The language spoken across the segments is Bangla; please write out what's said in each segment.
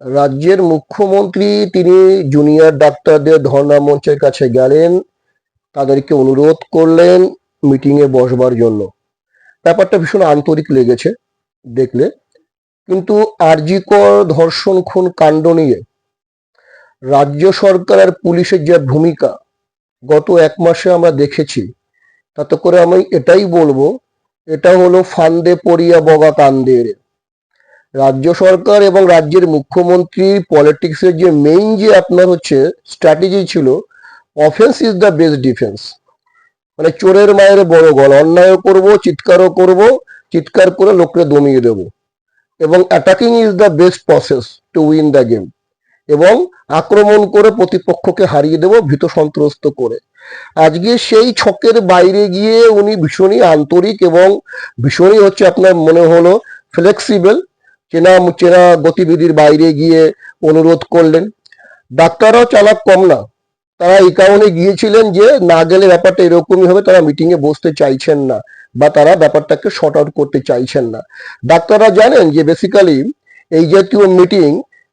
রাজ্যের মুখ্যমন্ত্রী তিনি জুনিয়র ডাক্তারদের ধর্ণা মঞ্চের কাছে গেলেন, তাদেরকে অনুরোধ করলেন মিটিংয়ে বসবার জন্য। ব্যাপারটা ভীষণ আন্তরিক লেগেছে দেখলে। কিন্তু আরজিকর ধর্ষণ খুন কাণ্ড নিয়ে রাজ্য সরকার আর পুলিশের যে ভূমিকা, গত এক মাসে আমরা দেখেছি, তাতে করে আমি এটাই বলব, এটা হলো ফান্দে পড়িয়া বগা কান্দের রাজ্য সরকার এবং রাজ্যের মুখ্যমন্ত্রী পলিটিক্সের যে মেইন যে আপনার হচ্ছে স্ট্র্যাটেজি ছিল offence is the best defence মানে চোরের মায়ের বড় গল, অন্যায়ও করব, চিৎকারও করব, চিৎকার করে লোককে দমিয়ে দেব। এবং attacking is the best process to win the game এবং আক্রমণ করে প্রতিপক্ষকে হারিয়ে দেব, ভীত সন্ত্রস্ত করে। আজকে সেই ছকের বাইরে গিয়ে উনি ভীষণই আন্তরিক এবং ভীষণই হচ্ছে আপনার মনে হলো ফ্লেক্সিবল চেনা চেনা গতিবিধির বাইরে গিয়ে অনুরোধ করলেন। ডাক্তাররাও চালাক কম না। তারা এই কারণে গিয়েছিলেন যে, না গেলে ব্যাপারটা এরকমই হবে, তারা মিটিং এ বসতে চাইছেন না বা তারা ব্যাপারটাকে শর্ট আউট করতে চাইছেন না। ডাক্তাররা জানেন যে বেসিক্যালি এই জাতীয় মিটিং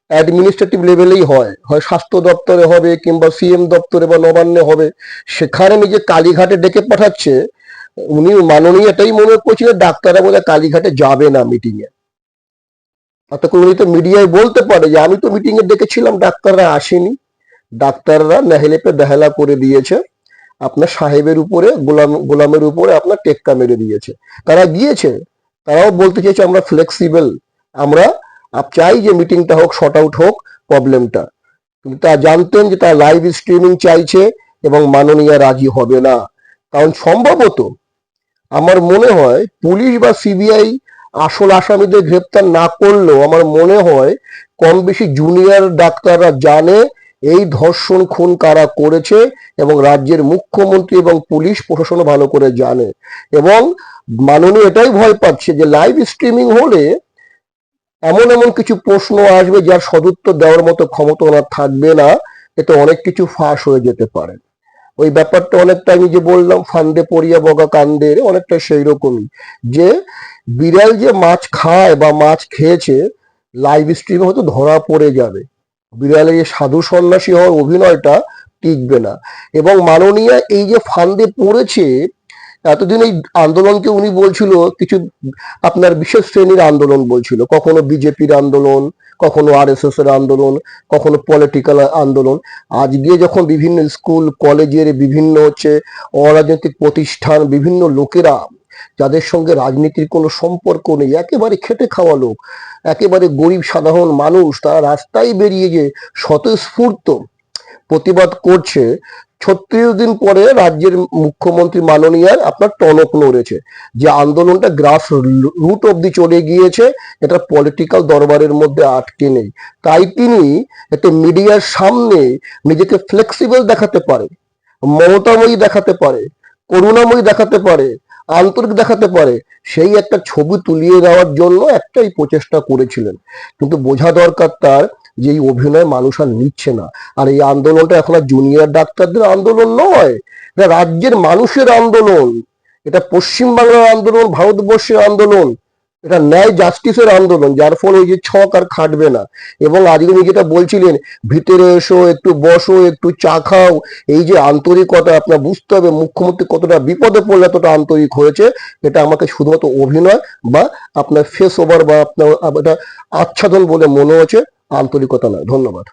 অ্যাডমিনিস্ট্রেটিভ লেভেলেই হয়। হয় স্বাস্থ্য দপ্তরে হবে কিংবা সিএম দপ্তরে বা নবান্নে হবে। সেখানে নিজে কালীঘাটে ডেকে পাঠাচ্ছে। উনি মাননীয় এটাই মনে করছিলেন, ডাক্তাররা বোধ কালীঘাটে যাবে না মিটিং অতক্ষণ উনি তো মিডিয়ায় বলতে পারে যে, আমি তো মিটিং এ ডেকেছিলাম ডাক্তাররা আসেনি। ডাক্তাররা নেহেলেপে বেহালা করে দিয়েছে। আপনার সাহেবের উপরে, গোলাম, গোলামের উপরে আপনার টেক্কা মেরে দিয়েছে। তারা গিয়েছে, তারাও বলতে চেয়েছে, আমরা ফ্লেক্সিবল আমরা চাই যে মিটিংটা হোক শর্ট আউট হোক প্রবলেমটা কিন্তু তা জানতেন যে, তারা লাইভ স্ট্রিমিং চাইছে এবং মাননীয় রাজি হবে না। কারণ সম্ভবত, আমার মনে হয়, পুলিশ বা সিবিআই আসল আসামিদের গ্রেপ্তার না করলেও আমার মনে হয় কম বেশি জুনিয়র ডাক্তাররা জানে এই ধর্ষণ খুন কারা করেছে এবং রাজ্যের মুখ্যমন্ত্রী এবং পুলিশ প্রশাসন ভালো করে জানে। এবং মাননীয় এটাই ভয় পাচ্ছে যে লাইভ স্ট্রিমিং হলে এমন এমন কিছু প্রশ্ন আসবে যার সদুত্তর দেওয়ার মতো ক্ষমতা ওনার থাকবে না, এতে অনেক কিছু ফাঁস হয়ে যেতে পারে। ওই ব্যাপারটা অনেকটা আমি যে বললাম, ফান্দে পড়িয়া বগা কান্দে অনেকটা সেই রকমই যে বিড়াল যে মাছ খায় বা মাছ খেয়েছে লাইভ স্ট্রিমে হয়তো ধরা পড়ে যাবে। বিড়ালে যে সাধু সন্ন্যাসী হওয়ার অভিনয়টা টিকবে না। এবং মাননীয় এই যে ফান্দে পড়েছে, এতদিন এই আন্দোলনকে উনি বলছিল, কিছু আপনার বিশেষ শ্রেণির আন্দোলন বলছিল, কখনো বিজেপির আন্দোলন কখনো আর এস এর আন্দোলন, কখনো পলিটিক্যাল আন্দোলন। আজকে যখন বিভিন্ন স্কুল কলেজের বিভিন্ন হচ্ছে অরাজনৈতিক প্রতিষ্ঠান, বিভিন্ন লোকেরা যাদের সঙ্গে রাজনীতির কোনো সম্পর্ক নেই, একেবারে খেটে খাওয়া লোক, একেবারে গরিব সাধারণ মানুষ, তারা রাস্তায় বেরিয়ে যে স্বতঃস্ফূর্ত প্রতিবাদ করছে ছত্রিশ দিন পরে রাজ্যের মুখ্যমন্ত্রী মাননীয়ার আপনার টনক নড়েছে। যে আন্দোলনটা গ্রাস রুট অব্দি চলে গিয়েছে, এটা পলিটিক্যাল দরবারের মধ্যে আটকে নেই। তাই তিনি একটা মিডিয়ার সামনে নিজেকে ফ্লেক্সিবল দেখাতে পারে, মমতাময়ী দেখাতে পারে, করুণাময়ী দেখাতে পারে, আন্তরিক দেখাতে পারে, সেই একটা ছবি তুলিয়ে দেওয়ার জন্য একটাই প্রচেষ্টা করেছিলেন। কিন্তু বোঝা দরকার তার যে এই অভিনয় মানুষ আর নিচ্ছে না। আর এই আন্দোলনটা এখন আর জুনিয়র ডাক্তারদের আন্দোলন নয়, এটা রাজ্যের মানুষের আন্দোলন। এটা পশ্চিমবাংলার আন্দোলন, ভারতবর্ষের আন্দোলন, এটা ন্যায় জাস্টিসের আন্দোলন, যার ফলে এই যে ছক আর খাটবে না। এবং আজকে উনি যেটা বলছিলেন, ভিতরে এসো, একটু বসো, একটু চা খাও, এই যে আন্তরিকতা, আপনার বুঝতে হবে মুখ্যমন্ত্রী কতটা বিপদে পড়লে এতটা আন্তরিক হয়েছে, এটা আমাকে শুধুমাত্র অভিনয় বা আপনার ফেস ওভার বা আপনার এটা আচ্ছাদন বলে মনে হচ্ছে। আন্তরিকতা নয়। ধন্যবাদ।